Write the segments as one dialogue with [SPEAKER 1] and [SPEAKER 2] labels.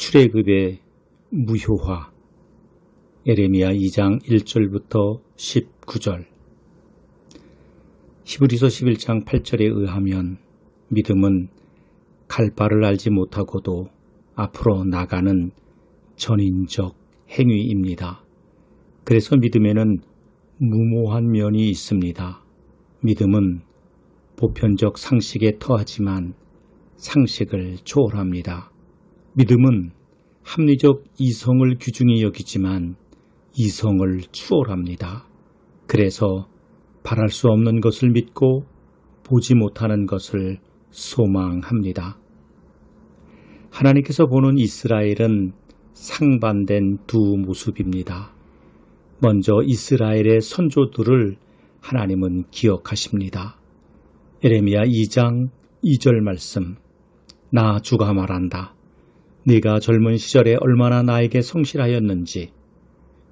[SPEAKER 1] 출애굽의 무효화 에레미야 2장 1절부터 19절 히브리서 11장 8절에 의하면 믿음은 갈 바를 알지 못하고도 앞으로 나가는 전인적 행위입니다. 그래서 믿음에는 무모한 면이 있습니다. 믿음은 보편적 상식에 터하지만 상식을 초월합니다. 믿음은 합리적 이성을 규중히 여기지만 이성을 추월합니다. 그래서 바랄 수 없는 것을 믿고 보지 못하는 것을 소망합니다. 하나님께서 보는 이스라엘은 상반된 두 모습입니다. 먼저 이스라엘의 선조들을 하나님은 기억하십니다. 에레미야 2장 2절 말씀 나 주가 말한다. 네가 젊은 시절에 얼마나 나에게 성실하였는지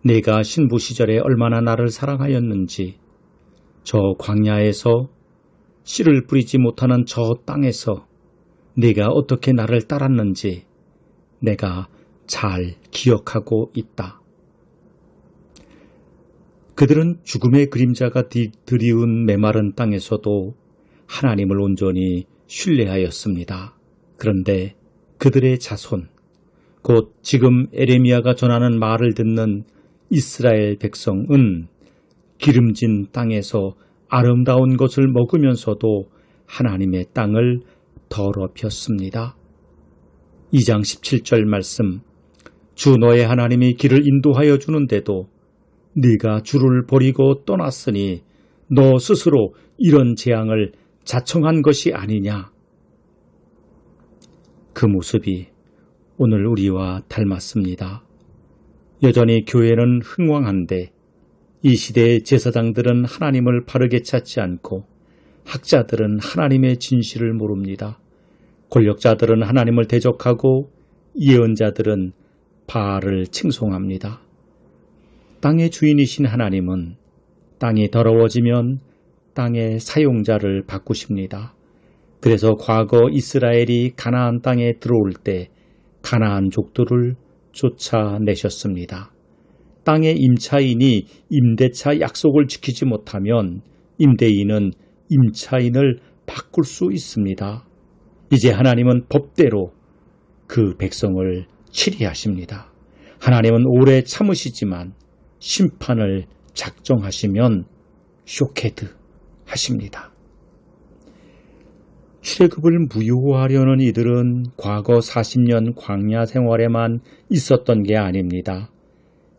[SPEAKER 1] 네가 신부 시절에 얼마나 나를 사랑하였는지 저 광야에서 씨를 뿌리지 못하는 저 땅에서 네가 어떻게 나를 따랐는지 내가 잘 기억하고 있다. 그들은 죽음의 그림자가 드리운 메마른 땅에서도 하나님을 온전히 신뢰하였습니다. 그런데 그들의 자손, 곧 지금 에레미야가 전하는 말을 듣는 이스라엘 백성은 기름진 땅에서 아름다운 것을 먹으면서도 하나님의 땅을 더럽혔습니다. 2장 17절 말씀 주 너의 하나님이 길을 인도하여 주는데도 네가 주를 버리고 떠났으니 너 스스로 이런 재앙을 자청한 것이 아니냐. 그 모습이 오늘 우리와 닮았습니다. 여전히 교회는 흥왕한데 이 시대의 제사장들은 하나님을 바르게 찾지 않고 학자들은 하나님의 진실을 모릅니다. 권력자들은 하나님을 대적하고 예언자들은 바알을 칭송합니다. 땅의 주인이신 하나님은 땅이 더러워지면 땅의 사용자를 바꾸십니다. 그래서 과거 이스라엘이 가나안 땅에 들어올 때 가나안 족들을 쫓아내셨습니다. 땅의 임차인이 임대차 약속을 지키지 못하면 임대인은 임차인을 바꿀 수 있습니다. 이제 하나님은 법대로 그 백성을 치리하십니다. 하나님은 오래 참으시지만 심판을 작정하시면 쇼케드 하십니다. 출애굽을 무효화하려는 이들은 과거 40년 광야 생활에만 있었던 게 아닙니다.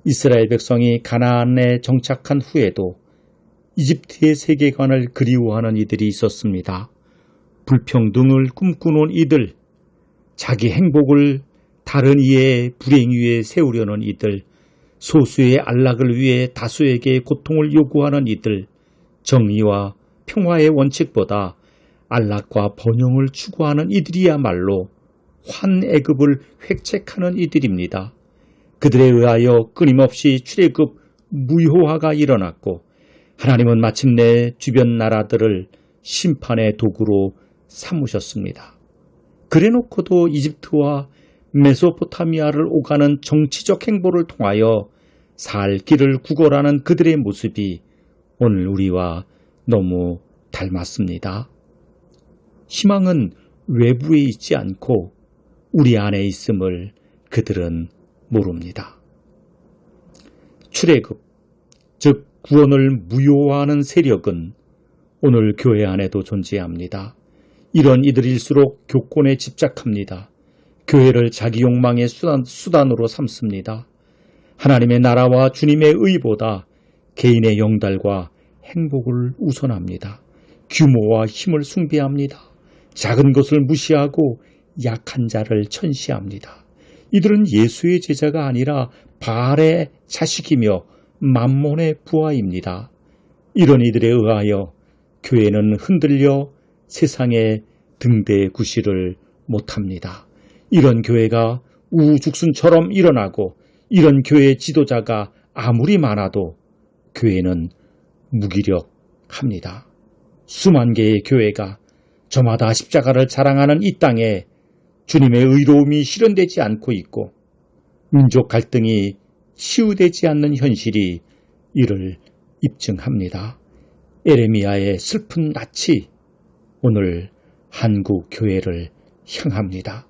[SPEAKER 1] 이스라엘 백성이 가나안에 정착한 후에도 이집트의 세계관을 그리워하는 이들이 있었습니다. 불평등을 꿈꾸는 이들, 자기 행복을 다른 이의 불행 위에 세우려는 이들, 소수의 안락을 위해 다수에게 고통을 요구하는 이들, 정의와 평화의 원칙보다 안락과 번영을 추구하는 이들이야말로 환애급을 획책하는 이들입니다. 그들에 의하여 끊임없이 출애굽 무효화가 일어났고 하나님은 마침내 주변 나라들을 심판의 도구로 삼으셨습니다. 그래놓고도 이집트와 메소포타미아를 오가는 정치적 행보를 통하여 살 길을 구걸하는 그들의 모습이 오늘 우리와 너무 닮았습니다. 희망은 외부에 있지 않고 우리 안에 있음을 그들은 모릅니다. 출애굽, 즉 구원을 무효화하는 세력은 오늘 교회 안에도 존재합니다. 이런 이들일수록 교권에 집착합니다. 교회를 자기 욕망의 수단, 수단으로 삼습니다. 하나님의 나라와 주님의 의보다 개인의 영달과 행복을 우선합니다. 규모와 힘을 숭배합니다. 작은 것을 무시하고 약한 자를 천시합니다. 이들은 예수의 제자가 아니라 바알의 자식이며 만몬의 부하입니다. 이런 이들에 의하여 교회는 흔들려 세상에 등대구시를 못합니다. 이런 교회가 우죽순처럼 일어나고 이런 교회 지도자가 아무리 많아도 교회는 무기력합니다. 수만 개의 교회가 저마다 십자가를 자랑하는 이 땅에 주님의 의로움이 실현되지 않고 있고 민족 갈등이 치유되지 않는 현실이 이를 입증합니다. 에레미야의 슬픈 낯이 오늘 한국 교회를 향합니다.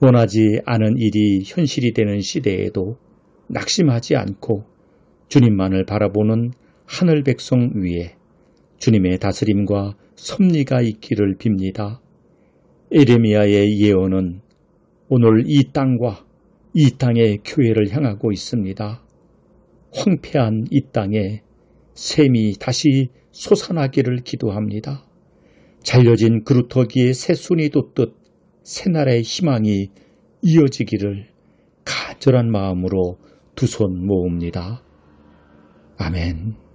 [SPEAKER 1] 원하지 않은 일이 현실이 되는 시대에도 낙심하지 않고 주님만을 바라보는 하늘 백성 위에 주님의 다스림과 섭리가 있기를 빕니다. 에레미야의 예언은 오늘 이 땅과 이 땅의 교회를 향하고 있습니다. 황폐한 이 땅에 샘이 다시 솟아나기를 기도합니다. 잘려진 그루터기에 새순이 돋듯 새날의 희망이 이어지기를 간절한 마음으로 두 손 모읍니다. 아멘.